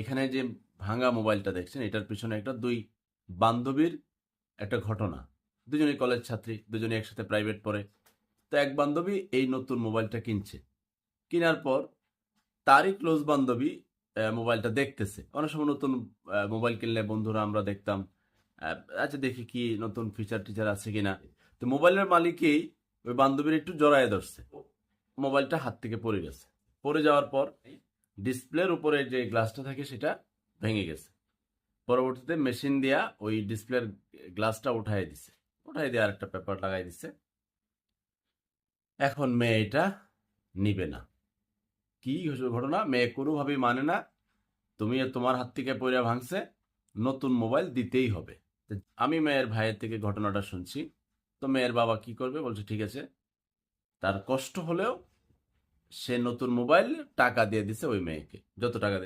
এখানে যে ভাঙা মোবাইলটা দেখছেন, এটার পিছনে একটা দুই বান্ধবীর একটা ঘটনা। দুজনেই কলেজ ছাত্রী দুজনে একসাথে প্রাইভেট পড়ে। তো এক বান্ধবী এই নতুন মোবাইলটা কিনছে। কেনার পর তারই ক্লোজ বান্ধবী মোবাইলটা দেখতেছে। অনেক সময় নতুন মোবাইল কিনলে বন্ধুরা আমরা দেখতাম আচ্ছা দেখি কি নতুন ফিচার টিচার আছে কিনা। তো মোবাইলের মালিকই ওই বান্ধবীর একটু জড়ায় ধরছে। মোবাইলটা হাত থেকে পড়ে গেছে। পড়ে যাওয়ার পর ডিসপ্লের উপরে যে গ্লাসটা থাকে সেটা ভেঙে গেছে। পরবর্তীতে মেশিন দিয়া ওই ডিসপ্লের গ্লাসটা উঠাই দিছে। উঠাই দিয়ে আরেকটা পেপার লাগাই দিছে। এখন মেয়ে এটা নিবে না। কি ঘটনা? মেয়ে কোনোভাবেই মানে না। তুমি তোমার হাত থেকে পয়রা ভাঙছে, নতুন মোবাইল দিতেই হবে। আমি মেয়ের ভাইয়ের থেকে ঘটনাটা শুনছি। তো মেয়ের বাবা কি করবে? বলছে, ঠিক আছে। তার কষ্ট হলেও সে নতুন মোবাইল টাকা দিয়ে দিছে ওই মেয়েকে যত টাকা